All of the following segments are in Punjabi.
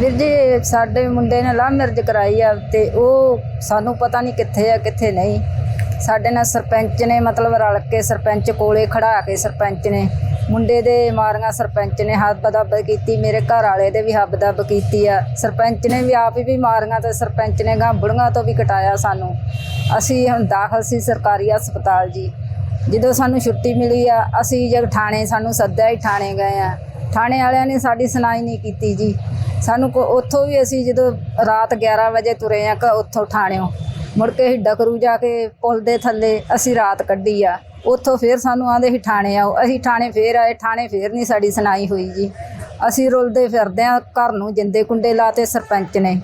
ਵੀਰ ਜੀ, ਸਾਡੇ ਮੁੰਡੇ ਨੇ ਲਾਹ ਮਿਰਜ ਕਰਾਈ ਆ ਤੇ ਉਹ ਸਾਨੂੰ ਪਤਾ ਨਹੀਂ ਕਿੱਥੇ ਆ, ਕਿੱਥੇ ਨਹੀਂ। ਸਾਡੇ ਨਾਲ ਸਰਪੰਚ ਨੇ ਮਤਲਬ ਰਲ ਕੇ ਸਰਪੰਚ ਕੋਲੇ ਖੜਾ ਕੇ ਸਰਪੰਚ ਨੇ। ਮੁੰਡੇ ਦੇ ਮਾਰੀਆਂ ਸਰਪੰਚ ਨੇ ਹੱਬ ਦੱਬ ਕੀਤੀ, ਮੇਰੇ ਘਰ ਵਾਲੇ ਦੇ ਵੀ ਹੱਬ ਦੱਬ ਕੀਤੀ ਆ। ਸਰਪੰਚ ਨੇ ਵੀ ਆਪ ਵੀ ਮਾਰੀਆਂ ਤੇ ਸਰਪੰਚ ਨੇ ਗਾਂ ਬੁੜੀਆਂ ਤੋਂ ਵੀ ਕਟਾਇਆ ਸਾਨੂੰ। ਅਸੀਂ ਹੁਣ ਦਾਖਲ ਸੀ ਸਰਕਾਰੀ ਹਸਪਤਾਲ ਜੀ। ਜਦੋਂ ਸਾਨੂੰ ਛੁੱਟੀ ਮਿਲੀ ਆ, ਅਸੀਂ ਜਦ ਥਾਣੇ ਸਾਨੂੰ ਸੱਦਿਆ ਹੀ ਥਾਣੇ ਗਏ ਆ। ਥਾਣੇ ਵਾਲਿਆਂ ਨੇ ਸਾਡੀ ਸੁਣਾਈ ਨਹੀਂ ਕੀਤੀ ਜੀ। ਸਾਨੂੰ ਕੋ ਉੱਥੋਂ ਵੀ ਅਸੀਂ ਜਦੋਂ ਰਾਤ 11 ਵਜੇ ਤੁਰੇ ਆ, ਕ ਉੱਥੋਂ ਥਾਣਿਓ, ਮੁੜ ਕੇ ਹਿੱਡਾ ਕਰੂ ਜਾ ਕੇ ਪੁਲ ਦੇ ਥੱਲੇ ਅਸੀਂ ਰਾਤ ਕੱਢੀ ਆ। ਉੱਥੋਂ ਫੇਰ ਸਾਨੂੰ ਆਂਦੇ ਸੀ ਠਾਣੇ ਆਓ। ਅਸੀਂ ਥਾਣੇ ਫੇਰ ਆਏ, ਥਾਣੇ ਫੇਰ ਨਹੀਂ ਸਾਡੀ ਸੁਣਾਈ ਹੋਈ ਜੀ। ਅਸੀਂ ਰੁਲਦੇ ਫਿਰਦੇ ਆ ਘਰ ਨੂੰ, ਜਿੰਦੇ ਕੁੰਡੇ ਲਾਤੇ ਸਰਪੰਚ ਨੇ।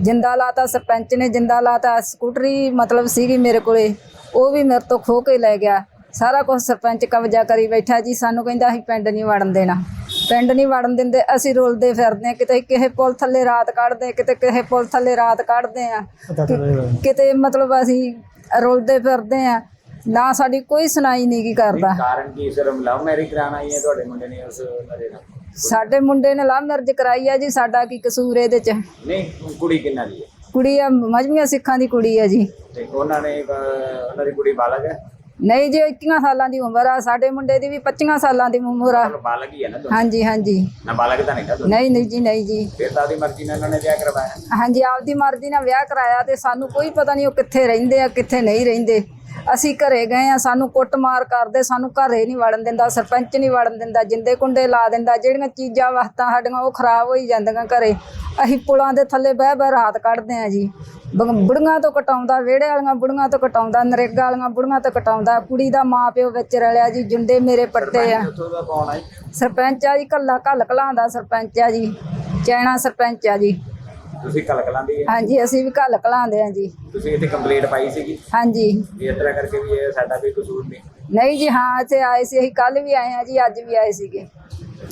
ਜਿੰਦਾ ਲਾਤਾ ਸਰਪੰਚ ਨੇ, ਜਿੰਦਾ ਲਾਤਾ ਸਕੂਟਰੀ ਮਤਲਬ ਸੀਗੀ ਮੇਰੇ ਕੋਲੇ, ਉਹ ਵੀ ਮੇਰੇ ਤੋਂ ਖੋ ਕੇ ਲੈ ਗਿਆ। ਸਾਰਾ ਕੁਝ ਸਰਪੰਚ ਕਬਜ਼ਾ ਕਰੀ ਬੈਠਾ ਜੀ, ਸਾਨੂੰ ਕਹਿੰਦਾ ਅਸੀਂ ਪਿੰਡ ਨਹੀਂ ਵੜਨ ਦੇਣਾ। ਪਿੰਡ ਨਹੀਂ ਵੜਨ ਦਿੰਦੇ ਅਸੀਂ ਰੁਲਦੇ ਫਿਰਦੇ ਆ ਕਿਤੇ ਕਿਸੇ ਪੁਲ ਥੱਲੇ ਰਾਤ ਕੱਢਦੇ ਕਿਤੇ ਕਿਸੇ ਪੁਲ ਥੱਲੇ ਰਾਤ ਕੱਢਦੇ ਆ ਕਿਤੇ ਮਤਲਬ ਅਸੀਂ ਰੁਲਦੇ ਫਿਰਦੇ ਆ ਨਾ ਸਾਡੀ ਕੋਈ ਸੁਣਾਈ ਨਹੀਂ ਕੀ ਕਰਦਾ। ਕਾਰਨ ਕੀ ਸਰ ਲਵ ਮੈਰਿਜ ਕਰਾਣਾ ਹੀ ਹੈ ਤੁਹਾਡੇ ਮੁੰਡੇ ਨੇ ਉਸ ਨਰੇ ਨਾਲ ਸਾਡੇ ਮੁੰਡੇ ਨੇ ਲਾਹ ਮਿਰਜ ਕਰਾਈ ਆ ਜੀ ਸਾਡਾ ਕੀ ਕਸੂਰ ਇਹਦੇ ਚ? ਨਹੀਂ ਕੁੜੀ ਕਿੰਨਾ ਦੀ ਹੈ? ਕੁੜੀ ਆ ਮਜਮੀਆਂ ਸਿੱਖਾਂ ਦੀ ਕੁੜੀ ਆ ਜੀ। ਤੇ ਉਹਨਾਂ ਨੇ ਉਹਨਾਂ ਦੀ ਕੁੜੀ ਬਾਲਗ ਹੈ? ਨਹੀਂ ਜੀ 21 ਸਾਲਾਂ ਦੀ ਉਮਰ ਆ। ਸਾਡੇ ਮੁੰਡੇ ਦੀ ਵੀ 25 ਸਾਲਾਂ ਦੀ ਉਮਰ ਆ। ਮਤਲਬ ਬਾਲਗ ਹੀ ਹੈ ਨਾ ਦੋਨੋਂ। ਹਾਂਜੀ ਹਾਂਜੀ। ਨਾ ਬਾਲਗ ਤਾਂ ਨਹੀਂ ਨਾ ਦੋਨੋਂ। ਨਹੀਂ ਨਹੀਂ ਜੀ ਨਹੀਂ ਜੀ। ਫਿਰ ਤਾਂ ਮਰਜ਼ੀ ਨਾਲ ਉਹਨਾਂ ਨੇ ਵਿਆਹ ਕਰਵਾਇਆ। ਹਾਂਜੀ ਆਪਦੀ ਮਰਜ਼ੀ ਨਾਲ ਵਿਆਹ ਕਰਾਇਆ ਤੇ ਸਾਨੂੰ ਕੋਈ ਪਤਾ ਨਹੀਂ ਉਹ ਕਿੱਥੇ ਰਹਿੰਦੇ ਆ ਕਿੱਥੇ ਨਹੀਂ ਰਹਿੰਦੇ। ਅਸੀਂ ਘਰੇ ਗਏ ਆ ਸਾਨੂੰ ਕੁੱਟਮਾਰ ਕਰਦੇ ਸਾਨੂੰ ਘਰੇ ਨਹੀਂ ਵੜਨ ਦਿੰਦਾ ਸਰਪੰਚ ਨਹੀਂ ਵੜਨ ਦਿੰਦਾ ਜਿੰਦੇ ਕੁੰਡੇ ਲਾ ਦਿੰਦਾ ਜਿਹੜੀਆਂ ਚੀਜ਼ਾਂ ਵਸਤਾਂ ਸਾਡੀਆਂ ਉਹ ਖਰਾਬ ਹੋਈ ਜਾਂਦੀਆਂ ਘਰੇ। ਅਸੀਂ ਪੁਲਾਂ ਦੇ ਥੱਲੇ ਬਹਿ ਬਹਿ ਰਾਤ ਕੱਢਦੇ ਆ ਜੀ। ਬੁੜੀਆਂ ਤੋਂ ਕਟਾਉਂਦਾ ਵਿਹੜੇ ਵਾਲੀਆਂ ਬੁੜੀਆਂ ਤੋਂ ਕਟਾਉਂਦਾ ਨਰੇਗਾ ਵਾਲੀਆਂ ਬੁੜੀਆਂ ਤੋਂ ਕਟਾਉਂਦਾ ਕੁੜੀ ਦਾ ਮਾਂ ਪਿਓ ਵਿੱਚ ਰਲਿਆ ਜੀ ਜੁੰਡੇ ਮੇਰੇ ਪੱਟੇ ਆ। ਸਰਪੰਚ ਆ ਜੀ? ਕੱਲਾ ਕੱਲ ਕਲਾਂ ਦਾ ਸਰਪੰਚ ਆ ਜੀ ਚੈਣਾ ਸਰਪੰਚ ਆ ਜੀ। ਤੁਸੀਂ ਕਲਕਲਾਂ ਦੀ ਹੈ ਹਾਂਜੀ ਅਸੀਂ ਵੀ ਕੱਲ ਕਲਾਉਂਦੇ ਆ ਜੀ। ਤੁਸੀਂ ਇੱਥੇ ਕੰਪਲੀਟ ਪਾਈ ਸੀਗੀ? ਹਾਂਜੀ। ਵੀ ਇਸ ਤਰ੍ਹਾਂ ਕਰਕੇ ਵੀ ਇਹ ਸਾਡਾ ਕੋਈ ਕਸੂਰ ਨਹੀਂ। ਨਹੀਂ ਜੀ ਹਾਂ ਇੱਥੇ ਆਏ ਸੀ ਅਸੀਂ ਕੱਲ ਵੀ ਆਏ ਆ ਜੀ ਅੱਜ ਵੀ ਆਏ ਸੀਗੇ।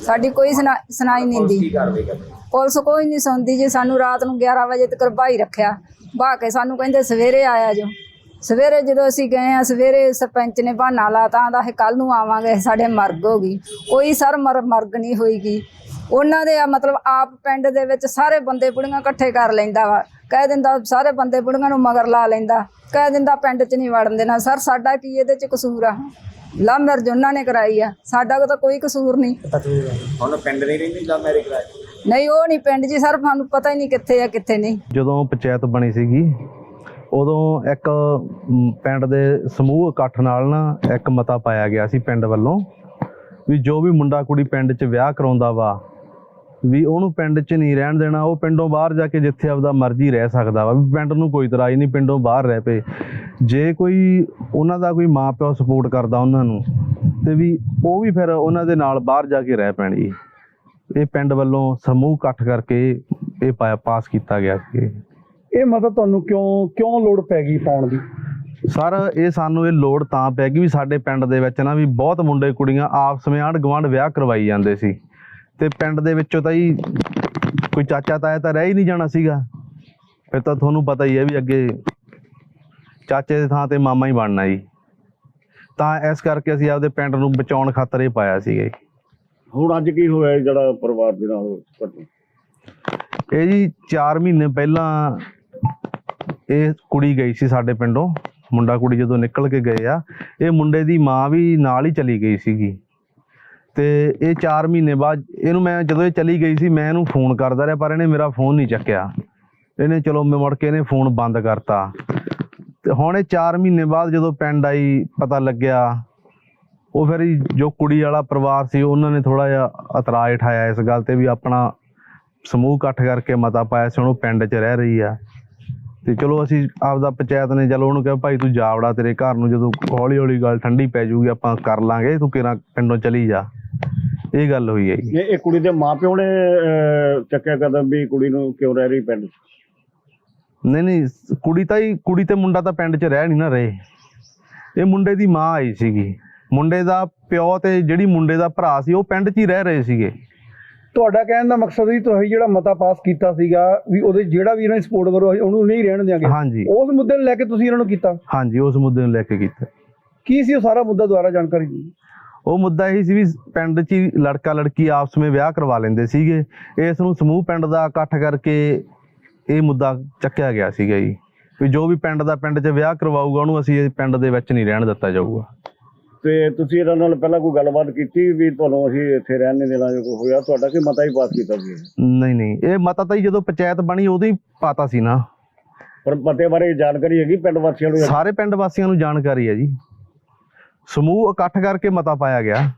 ਸਾਡੀ ਕੋਈ ਸੁਣਾ- ਸੁਣਾਈ ਨਹੀਂ ਪੁਲਿਸ ਦੀ ਕੀ ਕਾਰਵਾਈ ਕਰਦੀ? ਪੁਲਿਸ ਕੋਈ ਨਹੀਂ ਸੁਣਦੀ ਜੀ ਸਾਨੂੰ ਰਾਤ ਨੂੰ 11 ਵਜੇ ਤੱਕ ਭਾਈ ਰੱਖਿਆ। ਬਹਾ ਕੇ ਸਾਨੂੰ ਕਹਿੰਦੇ ਸਵੇਰੇ ਆਇਆ ਜੋ। ਸਵੇਰੇ ਜਦੋਂ ਅਸੀਂ ਗਏ ਆ ਸਵੇਰੇ ਸਰਪੰਚ ਨੇ ਬਹਾਨਾ ਲਾਤਾ ਆਂਦਾ ਇਹ ਕੱਲ ਨੂੰ ਆਵਾਂਗੇ ਸਾਡੇ ਮਰਗ ਹੋ ਗਈ। ਕੋਈ ਸਰ ਮਰ ਮਰਗ ਨਹੀਂ ਹੋਈਗੀ। ਉਹਨਾਂ ਦੇ ਆ ਮਤਲਬ ਆਪ ਪਿੰਡ ਦੇ ਵਿੱਚ ਸਾਰੇ ਬੰਦੇ ਬੁੜੀਆਂ ਇਕੱਠੇ ਕਰ ਲੈਂਦਾ ਵਾ। ਕਹਿ ਦਿੰਦਾ ਸਾਰੇ ਬੰਦੇ ਬੁੜੀਆਂ ਨੂੰ ਮਗਰ ਲਾ ਲੈਂਦਾ। ਕਹਿ ਦਿੰਦਾ ਪਿੰਡ 'ਚ ਨਹੀਂ ਵੜਨ ਦੇਣਾ। ਸਰ ਸਾਡਾ ਕੀ ਇਹਦੇ 'ਚ ਕਸੂਰ ਆ? ਲਵ ਮੈਰਿਜ ਉਹਨਾਂ ਨੇ ਕਰਾਈ ਆ। ਸਾਡਾ ਤਾਂ ਕੋਈ ਕਸੂਰ ਨਹੀਂ। ਹੁਣ ਪਿੰਡ ਨਹੀਂ ਰਹਿੰਦੀ ਲਵ ਮੈਰਿਜ ਕਰਾਈ ਨਹੀਂ ਉਹ ਨਹੀਂ ਪਿੰਡ ਜੀ। ਸਰ ਸਾਨੂੰ ਪਤਾ ਹੀ ਨਹੀਂ ਕਿੱਥੇ ਆ ਕਿੱਥੇ ਨਹੀਂ। ਜਦੋਂ ਪੰਚਾਇਤ ਬਣੀ ਸੀਗੀ ਉਦੋਂ ਇੱਕ ਪਿੰਡ ਦੇ ਸਮੂਹ ਇਕੱਠ ਨਾਲ ਨਾ ਇੱਕ ਮਤਾ ਪਾਇਆ ਗਿਆ ਸੀ ਪਿੰਡ ਵੱਲੋਂ ਵੀ ਜੋ ਵੀ ਮੁੰਡਾ ਕੁੜੀ ਪਿੰਡ 'ਚ ਵਿਆਹ ਕਰਾਉਂਦਾ ਵਾ ਵੀ ਉਹਨੂੰ ਪਿੰਡ 'ਚ ਨਹੀਂ ਰਹਿਣ ਦੇਣਾ ਉਹ ਪਿੰਡੋਂ ਬਾਹਰ ਜਾ ਕੇ ਜਿੱਥੇ ਆਪਦਾ ਮਰਜ਼ੀ ਰਹਿ ਸਕਦਾ ਵਾ ਵੀ ਪਿੰਡ ਨੂੰ ਕੋਈ ਇਤਰਾਜ਼ ਨਹੀਂ ਪਿੰਡੋਂ ਬਾਹਰ ਰਹਿ ਪਏ। ਜੇ ਕੋਈ ਉਹਨਾਂ ਦਾ ਕੋਈ ਮਾਪਿਓ ਸਪੋਰਟ ਕਰਦਾ ਉਹਨਾਂ ਨੂੰ ਤੇ ਵੀ ਉਹ ਵੀ ਫਿਰ ਉਹਨਾਂ ਦੇ ਨਾਲ ਬਾਹਰ ਜਾ ਕੇ ਰਹਿ ਪੈਣੀ ਇਹ ਪਿੰਡ ਵੱਲੋਂ ਸਮੂਹ ਇਕੱਠ ਕਰਕੇ ਇਹ ਪਾਸ ਕੀਤਾ ਗਿਆ ਸੀ। ਇਹ ਮਤਲਬ ਤੁਹਾਨੂੰ ਕਿਉਂ ਕਿਉਂ ਲੋੜ ਪੈ ਗਈ ਪਾਉਣ ਦੀ? ਸਰ ਇਹ ਸਾਨੂੰ ਇਹ ਲੋੜ ਤਾਂ ਪੈ ਗਈ ਵੀ ਸਾਡੇ ਪਿੰਡ ਦੇ ਵਿੱਚ ਨਾ ਵੀ ਬਹੁਤ ਮੁੰਡੇ ਕੁੜੀਆਂ ਆਪਸ ਵਿੱਚ ਆਂਢ ਗੁਆਂਢ ਵਿਆਹ ਕਰਵਾਈ ਜਾਂਦੇ ਸੀ। ਤੇ ਪਿੰਡ ਦੇ ਵਿੱਚੋਂ ਤਾਂ ਹੀ ਕੋਈ ਚਾਚਾ ਤਾਇਆ ਤਾਂ ਰਹਿ ਹੀ ਨਹੀਂ ਜਾਣਾ ਸੀਗਾ। ਫਿਰ ਤਾਂ ਤੁਹਾਨੂੰ ਪਤਾ ਹੀ ਹੈ ਵੀ ਅੱਗੇ ਚਾਚੇ ਦੀ ਥਾਂ ਤੇ ਮਾਮਾ ਹੀ ਬਣਨਾ ਜੀ। ਤਾਂ ਇਸ ਕਰਕੇ ਅਸੀਂ ਆਪਦੇ ਪਿੰਡ ਨੂੰ ਬਚਾਉਣ ਖਾਤਰ ਇਹ ਪਾਇਆ ਸੀਗਾ ਜੀ। ਹੁਣ ਅੱਜ ਕੀ ਹੋਇਆ ਜਿਹੜਾ ਪਰਿਵਾਰ ਦੇ ਨਾਲ ਘਟਨਾ? ਇਹ ਜੀ 4 ਮਹੀਨੇ ਪਹਿਲਾਂ ਇਹ ਕੁੜੀ ਗਈ ਸੀ ਸਾਡੇ ਪਿੰਡੋਂ। ਮੁੰਡਾ ਕੁੜੀ ਜਦੋਂ ਨਿਕਲ ਕੇ ਗਏ ਆ ਇਹ ਮੁੰਡੇ ਦੀ ਮਾਂ ਵੀ ਨਾਲ ਹੀ ਚਲੀ ਗਈ ਸੀਗੀ। ਤੇ ਇਹ 4 ਮਹੀਨੇ ਬਾਅਦ ਇਹਨੂੰ ਮੈਂ ਜਦੋਂ ਇਹ ਚਲੀ ਗਈ ਸੀ, ਮੈਂ ਇਹਨੂੰ ਫੋਨ ਕਰਦਾ ਰਿਹਾ, ਪਰ ਇਹਨੇ ਮੇਰਾ ਫੋਨ ਨਹੀਂ ਚੱਕਿਆ। ਇਹਨੇ ਚਲੋ ਮੈਂ ਮੁੜ ਕੇ ਇਹਨੇ ਫੋਨ ਬੰਦ ਕਰਤਾ। ਤੇ ਹੁਣ ਇਹ 4 ਮਹੀਨੇ ਬਾਅਦ ਜਦੋਂ ਪਿੰਡ ਆਈ, ਪਤਾ ਲੱਗਿਆ, ਉਹ ਫਿਰ ਜੋ ਕੁੜੀ ਵਾਲਾ ਪਰਿਵਾਰ ਸੀ, ਉਹਨਾਂ ਨੇ ਥੋੜਾ ਜਿਹਾ ਇਤਰਾਜ਼ ਉਠਾਇਆ ਇਸ ਗੱਲ ਤੇ ਵੀ ਆਪਣਾ ਸਮੂਹ ਇਕੱਠ ਕਰਕੇ ਮਤਾ ਪਾਇਆ ਸੀ ਉਹਨੂੰ ਪਿੰਡ 'ਚ ਰਹਿ ਰਹੀ ਆ। ਤੇ ਚਲੋ ਅਸੀਂ ਆਪਦਾ ਪੰਚਾਇਤ ਨੇ ਚਲੋ ਉਹਨੂੰ ਕਿਹਾ, ਭਾਈ ਤੂੰ ਜਾਵੜਾ ਤੇਰੇ ਘਰ ਨੂੰ, ਜਦੋਂ ਹੌਲੀ ਹੌਲੀ ਗੱਲ ਠੰਡੀ ਪੈ ਜੂਗੀ, ਆਪਾਂ ਕਰ ਲਾਂਗੇ, ਤੂੰ ਕਿਰਾ ਪਿੰਡੋਂ ਚਲੀ ਜਾ। ਇਹ ਗੱਲ ਹੋਈ ਹੈ ਜੀ। ਇਹ ਇਹ ਕੁੜੀ ਦੇ ਮਾਪਿਓ ਨੇ ਅਹ, ਚੱਕਿਆ ਕਦਮ ਵੀ ਕੁੜੀ ਨੂੰ ਕਿਉਂ ਰਹਿ ਰਹੀ ਪਿੰਡ 'ਚ? ਨਹੀਂ ਨਹੀਂ ਕੁੜੀ ਤਾਂ ਹੀ ਕੁੜੀ ਤੇ ਮੁੰਡਾ ਤਾਂ ਪਿੰਡ 'ਚ ਰਹਿ ਨਹੀਂ ਨਾ ਰਹੇ। ਇਹ ਮੁੰਡੇ ਦੀ ਮਾਂ ਆਈ ਸੀਗੀ। ਮੁੰਡੇ ਦਾ ਪਿਓ ਤੇ ਜਿਹੜੀ ਮੁੰਡੇ ਦਾ ਭਰਾ ਸੀ ਉਹ ਪਿੰਡ 'ਚ ਹੀ ਰਹਿ ਰਹੇ ਸੀਗੇ। ਤੁਹਾਡਾ ਕਹਿਣ ਦਾ ਮਕਸਦ ਵੀ ਤੁਸੀਂ ਜਿਹੜਾ ਮਤਾ ਪਾਸ ਕੀਤਾ ਸੀਗਾ ਵੀ ਉਹਦੇ ਜਿਹੜਾ ਵੀ ਇਹਨਾਂ ਦੀ ਸਪੋਰਟ ਕਰੋ ਉਹਨੂੰ ਨਹੀਂ ਰਹਿਣ ਦਿਆਂਗੇ। ਹਾਂਜੀ। ਉਸ ਮੁੱਦੇ ਨੂੰ ਲੈ ਕੇ ਤੁਸੀਂ ਇਹਨਾਂ ਨੂੰ ਕੀਤਾ? ਹਾਂਜੀ ਉਸ ਮੁੱਦੇ ਨੂੰ ਲੈ ਕੇ ਕੀਤਾ। ਕੀ ਸੀ ਉਹ ਸਾਰਾ ਮੁੱਦਾ ਦੁਆਰਾ ਜਾਣਕਾਰੀ? ਦਿਓ ਉਹ ਮੁੱਦਾ ਇਹ ਸੀ ਵੀ ਪਿੰਡ 'ਚ ਹੀ ਲੜਕਾ ਲੜਕੀ ਆਪਸ ਵਿੱਚ ਵਿਆਹ ਕਰਵਾ ਲੈਂਦੇ ਸੀਗੇ। ਇਸ ਨੂੰ ਸਮੂਹ ਪਿੰਡ ਦਾ ਇਕੱਠ ਕਰਕੇ ਇਹ ਮੁੱਦਾ ਚੱਕਿਆ ਗਿਆ ਸੀਗਾ ਜੀ। ਵੀ ਜੋ ਵੀ ਪਿੰਡ ਦਾ ਪਿੰਡ 'ਚ ਵਿਆਹ ਕਰਵਾਊਗਾ ਉਹਨੂੰ ਅਸੀਂ ਇਹ ਪਿੰਡ ਦੇ ਵਿੱਚ ਨਹੀਂ ਰਹਿਣ ਦਿੱਤਾ ਜਾਊਗਾ। ਤੇ ਤੁਸੀਂ ਇਹਨਾਂ ਨਾਲ ਪਹਿਲਾਂ ਕੋਈ ਗੱਲਬਾਤ ਕੀਤੀ ਵੀ ਤੁਹਾਨੂੰ ਅਸੀਂ ਇੱਥੇ ਰਹਿਣ ਨਹੀਂ ਦੇਣਾ ਜੋ ਹੋਇਆ? ਤੁਹਾਡਾ ਕੀ ਮਤਾ ਹੀ ਪਾਸ ਕੀਤਾ ਸੀ ਨਹੀਂ ਨਹੀਂ। ਇਹ ਮਤਾ ਤਾਂ ਜਦੋਂ ਪੰਚਾਇਤ ਬਣੀ ਉਦੋਂ ਹੀ ਪਾਤਾ ਸੀ ਨਾ। ਪਰ ਮਤੇ ਬਾਰੇ ਜਾਣਕਾਰੀ ਹੈਗੀ ਪਿੰਡ ਵਾਸੀਆਂ ਨੂੰ? ਸਾਰੇ ਪਿੰਡ ਵਾਸੀਆਂ ਨੂੰ ਜਾਣਕਾਰੀ ਹੈ ਜੀ। ਸਮੂਹ ਇਕੱਠ ਕਰਕੇ ਮਤਾ ਪਾਇਆ ਗਿਆ।